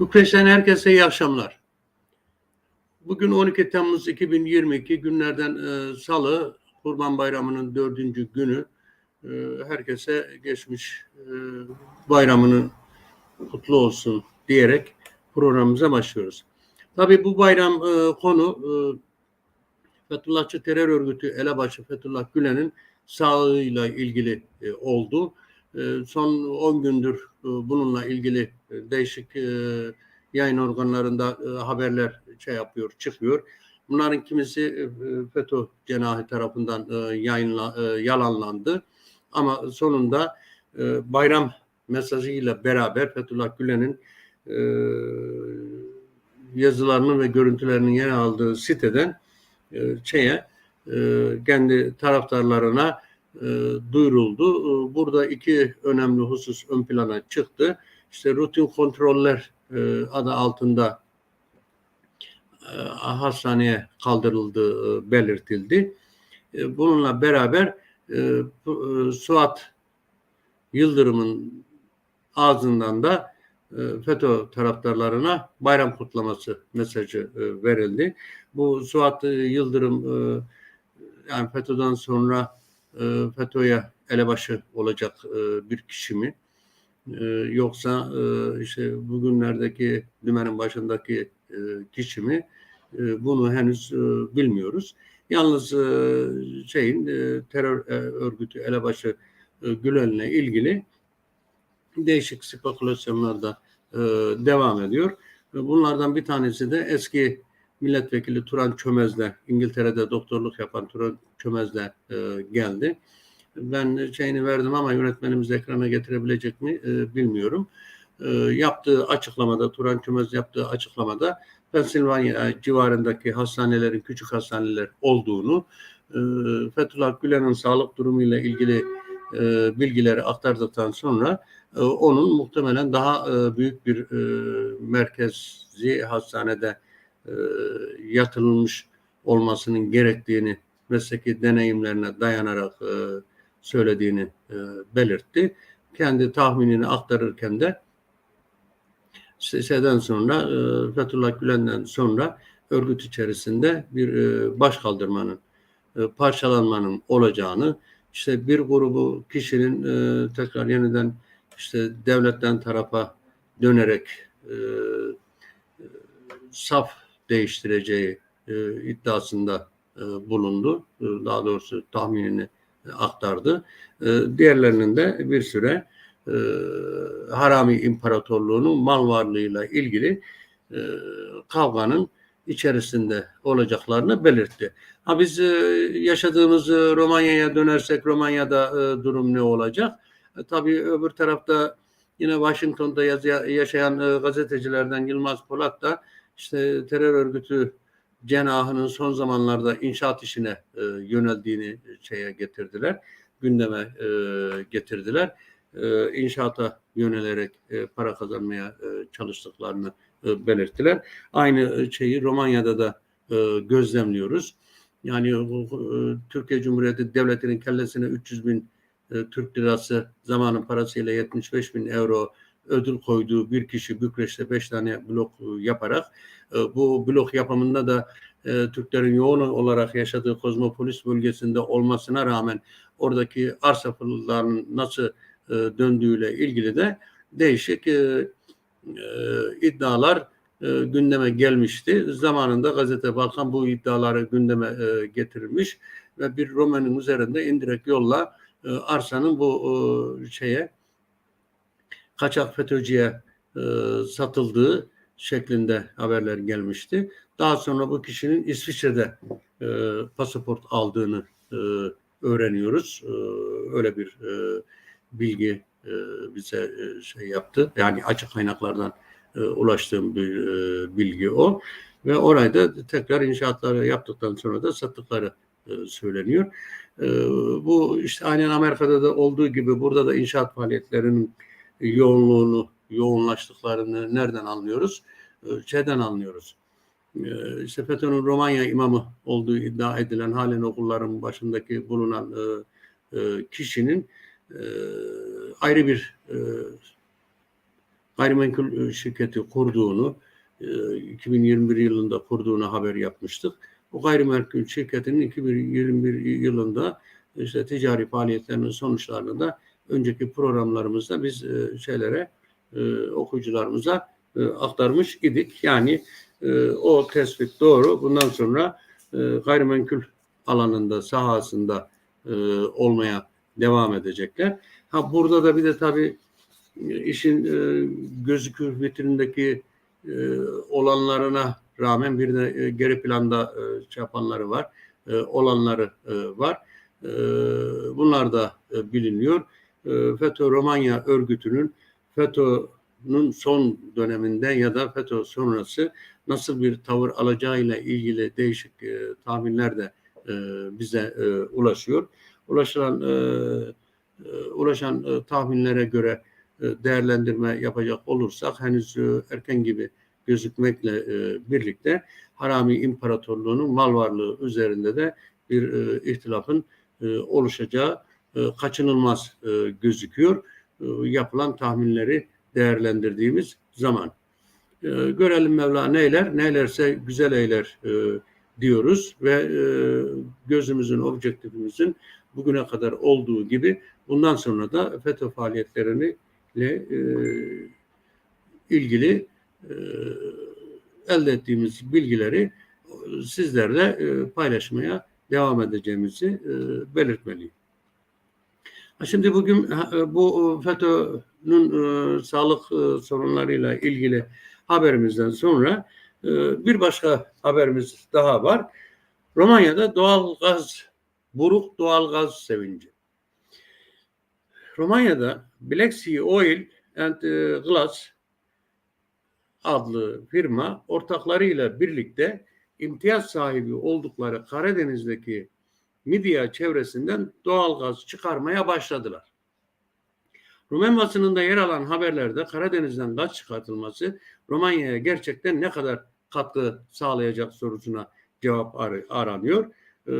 Bükreş'ten herkese iyi akşamlar. Bugün 12 Temmuz 2022 günlerden e, Salı, Kurban Bayramı'nın dördüncü günü. E, herkese geçmiş e, bayramının kutlu olsun diyerek programımıza başlıyoruz. Tabii bu bayram e, konu e, Fethullahçı terör örgütü elebaşı Fethullah Gülen'in sağlığıyla ilgili e, oldu. E, son 10 gündür e, bununla ilgili e, değişik e, yayın organlarında haberler şey yapıyor, çıkıyor. Bunların kimisi FETÖ cenahı tarafından yayınla, yalanlandı. Ama sonunda bayram mesajıyla beraber Fethullah Gülen'in yazılarının ve görüntülerinin yer aldığı siteden şeye kendi taraftarlarına e, duyuruldu. E, Burada iki önemli husus ön plana çıktı. İşte rutin kontroller e, adı altında e, hastaneye kaldırıldığı e, belirtildi. E, Bununla beraber e, bu, e, Suat Yıldırım'ın ağzından da e, FETÖ taraftarlarına bayram kutlaması mesajı e, verildi. Bu Suat Yıldırım e, yani FETÖ'den sonra e, FETÖ'ye elebaşı olacak e, bir kişi mi? E, yoksa e, işte bugünlerdeki dümenin başındaki e, kişi mi? E, bunu henüz bilmiyoruz. Yalnız şeyin terör örgütü elebaşı e, Gülen'le ilgili değişik spekülasyonlar da devam ediyor. Bunlardan bir tanesi de eski milletvekili Turan Çömez'le İngiltere'de doktorluk yapan Turan Çömez'le e, geldi. Ben şeyini verdim ama yönetmenimiz ekrana getirebilecek mi e, bilmiyorum. E, yaptığı açıklamada Turan Çömez yaptığı açıklamada Pensilvanya civarındaki hastanelerin küçük hastaneler olduğunu, e, Fethullah Gülen'in sağlık durumuyla ilgili e, bilgileri aktardıktan sonra e, onun muhtemelen daha e, büyük bir e, merkezi hastanede e, yatırılmış olmasının gerektiğini mesleki deneyimlerine dayanarak e, söylediğini e, belirtti. Kendi tahminini aktarırken de şeyden sonra e, Fethullah Gülen'den sonra örgüt içerisinde bir e, baş kaldırmanın e, parçalanmanın olacağını işte bir grubu kişinin tekrar yeniden işte devletten tarafa dönerek e, saf değiştireceği e, iddiasında e, bulundu. E, daha doğrusu tahminini e, aktardı. E, diğerlerinin de bir süre e, Harami İmparatorluğu'nun mal varlığıyla ilgili e, kavganın içerisinde olacaklarını belirtti. Ha biz e, yaşadığımız e, Romanya'ya dönersek Romanya'da e, durum ne olacak? E, tabii öbür tarafta yine Washington'da yaşayan e, gazetecilerden Yılmaz Polat da işte terör örgütü cenahının son zamanlarda inşaat işine e, yöneldiğini şeye getirdiler, gündeme e, getirdiler. E, inşaata yönelerek e, para kazanmaya e, çalıştıklarını e, belirttiler. Aynı şeyi Romanya'da da e, gözlemliyoruz. Yani e, Türkiye Cumhuriyeti Devleti'nin kellesine 300 bin e, Türk lirası zamanın parasıyla 75 bin euro ödül koyduğu bir kişi Bükreş'te 5 tane blok e, yaparak e, bu blok yapımında da e, Türklerin yoğun olarak yaşadığı kozmopolis bölgesinde olmasına rağmen oradaki arsa pullarının nasıl döndüğüyle ilgili de değişik iddialar gündeme gelmişti. Zamanında gazete Balkan bu iddiaları gündeme getirmiş ve bir romanın üzerinde indirekt yolla arsanın bu şeye kaçak FETÖ'cüye e, satıldığı şeklinde haberler gelmişti. Daha sonra bu kişinin İsviçre'de e, pasaport aldığını e, öğreniyoruz. E, öyle bir e, bilgi e, bize e, şey yaptı. Yani açık kaynaklardan e, ulaştığım bir e, bilgi o. Ve orayda tekrar inşaatları yaptıktan sonra da sattıkları e, söyleniyor. E, bu işte aynen Amerika'da da olduğu gibi burada da inşaat faaliyetlerinin yoğunluğunu, yoğunlaştıklarını nereden anlıyoruz? Şeyden anlıyoruz. E, işte FETÖ'nün Romanya imamı olduğu iddia edilen halen okulların başındaki bulunan e, e, kişinin e, ayrı bir gayrimenkul şirketi kurduğunu, e, 2021 yılında kurduğunu haber yapmıştık. Bu gayrimenkul şirketinin 2021 yılında işte ticari faaliyetlerinin sonuçlarını da önceki programlarımızda biz e, şeylere e, okuyucularımıza e, aktarmış idik. Yani e, o tespit doğru. Bundan sonra e, gayrimenkul alanında, sahasında e, olmaya devam edecekler. Ha burada da bir de tabii e, işin e, gözükür vitrindeki e, olanlarına rağmen bir de e, geri planda e, şey var, e, olanları e, var. E, bunlar da e, biliniyor. E, FETÖ Romanya örgütünün FETÖ'nün son döneminde ya da FETÖ sonrası nasıl bir tavır alacağıyla ilgili değişik e, tahminler de e, bize e, ulaşıyor. Ulaşılan e, e, ulaşan e, tahminlere göre e, değerlendirme yapacak olursak henüz e, erken gibi gözükmekle e, birlikte Harami İmparatorluğu'nun mal varlığı üzerinde de bir e, ihtilafın e, oluşacağı kaçınılmaz e, gözüküyor. E, yapılan tahminleri değerlendirdiğimiz zaman. E, görelim Mevla neyler, neylerse güzel eyler e, diyoruz ve e, gözümüzün, objektifimizin bugüne kadar olduğu gibi bundan sonra da FETÖ faaliyetlerini ile e, ilgili e, elde ettiğimiz bilgileri sizlerle e, paylaşmaya devam edeceğimizi e, belirtmeliyim. Şimdi bugün e, bu FETÖ'nün e, sağlık e, sorunlarıyla ilgili haberimizden sonra e, bir başka haberimiz daha var. Romanya'da doğal gaz, buruk doğal gaz sevinci. Romanya'da Black Sea Oil and e, Glass adlı firma ortaklarıyla birlikte imtiyaz sahibi oldukları Karadeniz'deki Midya çevresinden doğal gaz çıkarmaya başladılar. Rumen basınında yer alan haberlerde Karadeniz'den gaz çıkartılması Romanya'ya gerçekten ne kadar katkı sağlayacak sorusuna cevap ar- aranıyor. Ee,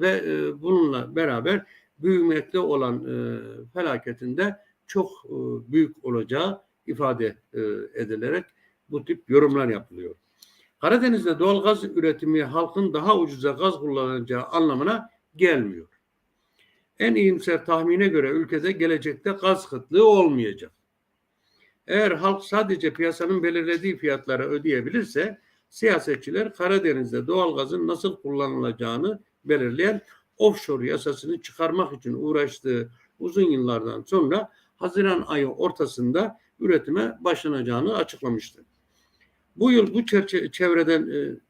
ve e, bununla beraber büyümekte olan e, felaketinde çok e, büyük olacağı ifade e, edilerek bu tip yorumlar yapılıyor. Karadeniz'de doğal gaz üretimi halkın daha ucuza gaz kullanacağı anlamına gelmiyor. En iyimser tahmine göre ülkede gelecekte gaz kıtlığı olmayacak. Eğer halk sadece piyasanın belirlediği fiyatlara ödeyebilirse siyasetçiler Karadeniz'de doğal gazın nasıl kullanılacağını belirleyen offshore yasasını çıkarmak için uğraştığı uzun yıllardan sonra Haziran ayı ortasında üretime başlanacağını açıklamıştı. Bu yıl bu çevreden e,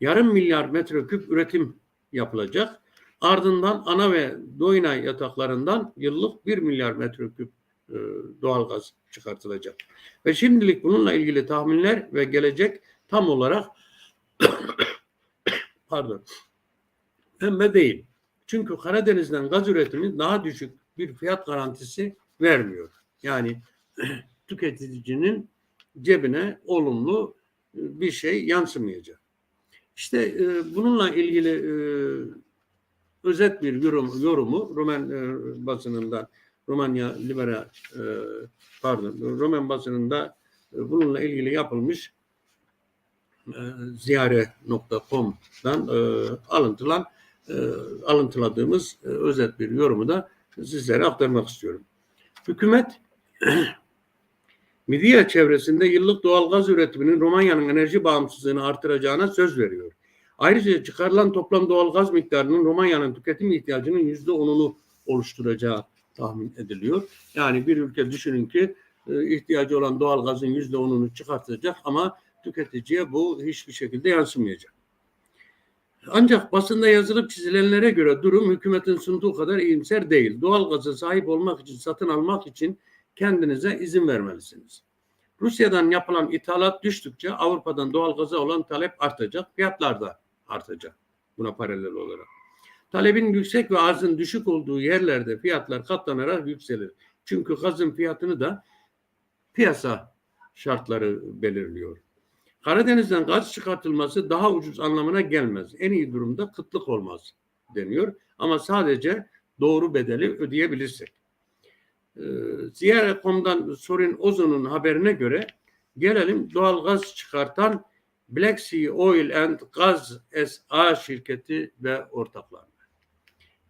yarım milyar metreküp üretim yapılacak. Ardından ana ve doyna yataklarından yıllık 1 milyar metreküp e, doğalgaz çıkartılacak. Ve şimdilik bununla ilgili tahminler ve gelecek tam olarak pardon pembe değil. Çünkü Karadeniz'den gaz üretimi daha düşük bir fiyat garantisi vermiyor. Yani tüketicinin cebine olumlu e, bir şey yansımayacak. İşte e, bununla ilgili e, özet bir yorum, yorumu Roman e, basınından Romanya Libera e, pardon Roman basınında e, bununla ilgili yapılmış e, ziyare.com'dan e, alıntılan e, alıntıladığımız e, özet bir yorumu da sizlere aktarmak istiyorum. Hükümet Midya çevresinde yıllık doğal gaz üretiminin Romanya'nın enerji bağımsızlığını artıracağına söz veriyor. Ayrıca çıkarılan toplam doğal gaz miktarının Romanya'nın tüketim ihtiyacının yüzde onunu oluşturacağı tahmin ediliyor. Yani bir ülke düşünün ki e, ihtiyacı olan doğal gazın yüzde onunu çıkartacak ama tüketiciye bu hiçbir şekilde yansımayacak. Ancak basında yazılıp çizilenlere göre durum hükümetin sunduğu kadar iyimser değil. Doğal gaza sahip olmak için, satın almak için kendinize izin vermelisiniz. Rusya'dan yapılan ithalat düştükçe Avrupa'dan doğalgaza olan talep artacak, fiyatlar da artacak buna paralel olarak. Talebin yüksek ve arzın düşük olduğu yerlerde fiyatlar katlanarak yükselir. Çünkü gazın fiyatını da piyasa şartları belirliyor. Karadeniz'den gaz çıkartılması daha ucuz anlamına gelmez. En iyi durumda kıtlık olmaz deniyor. Ama sadece doğru bedeli ödeyebilirsek. E, Ziya.com'dan Sorin Ozon'un haberine göre gelelim doğalgaz çıkartan Black Sea Oil and Gas SA şirketi ve ortaklarına.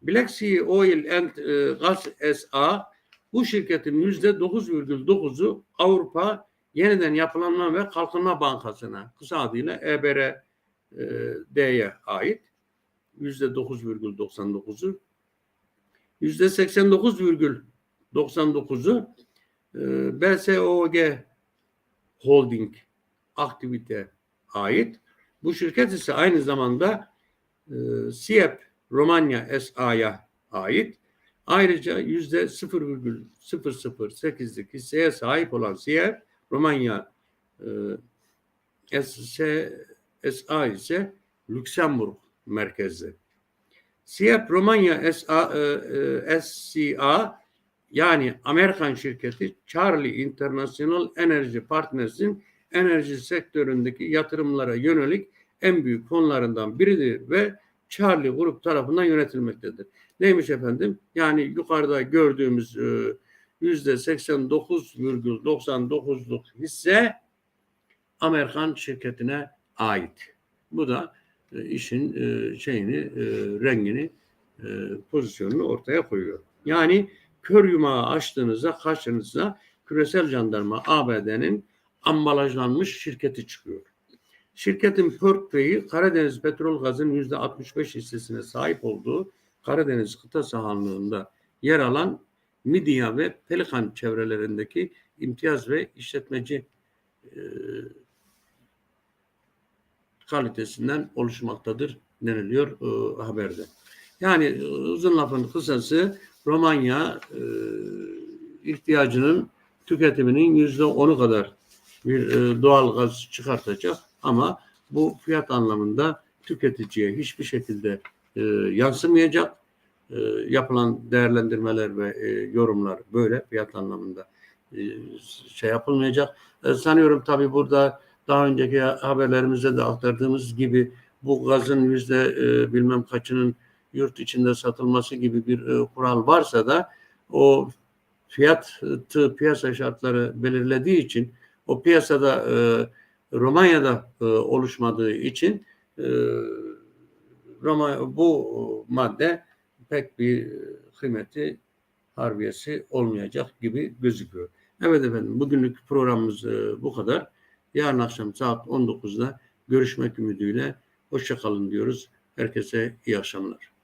Black Sea Oil and e, Gas SA bu şirketin yüzde 9,9'u Avrupa Yeniden Yapılanma ve Kalkınma Bankası'na kısa adıyla E EBRD'ye ait yüzde 9,99'u yüzde 89,99'u e, BSOG Holding aktivite ait. Bu şirket ise aynı zamanda e, SİEP Romanya SA'ya ait. Ayrıca yüzde 0,008'lik hisseye sahip olan SİEP Romanya e, SA ise Lüksemburg merkezli. SİEP Romanya SA, e, e, SCA yani Amerikan şirketi Charlie International Energy Partners'in enerji sektöründeki yatırımlara yönelik en büyük fonlarından biridir ve Charlie Grup tarafından yönetilmektedir. Neymiş efendim? Yani yukarıda gördüğümüz e, yüzde 89,99'luk hisse Amerikan şirketine ait. Bu da e, işin e, şeyini, rengini, pozisyonunu ortaya koyuyor. Yani kör yumağı açtığınızda karşınıza küresel jandarma ABD'nin ambalajlanmış şirketi çıkıyor. Şirketin portföyü Karadeniz Petrol Gaz'ın yüzde 65 hissesine sahip olduğu Karadeniz kıta sahanlığında yer alan Midya ve Pelikan çevrelerindeki imtiyaz ve işletmeci e, kalitesinden oluşmaktadır deniliyor e, haberde. Yani e, uzun lafın kısası Romanya e, ihtiyacının tüketiminin yüzde onu kadar bir e, doğal gaz çıkartacak ama bu fiyat anlamında tüketiciye hiçbir şekilde e, yansımayacak. Yapılan değerlendirmeler ve yorumlar böyle fiyat anlamında şey yapılmayacak. Sanıyorum tabii burada daha önceki haberlerimizde de aktardığımız gibi bu gazın yüzde bilmem kaçının yurt içinde satılması gibi bir e, kural varsa da o fiyatı piyasa şartları belirlediği için o piyasada e, Romanya'da e, oluşmadığı için e, Roma bu madde pek bir kıymeti harbiyesi olmayacak gibi gözüküyor. Evet efendim bugünlük programımız e, bu kadar. Yarın akşam saat 19'da görüşmek ümidiyle hoşçakalın diyoruz. Herkese iyi akşamlar.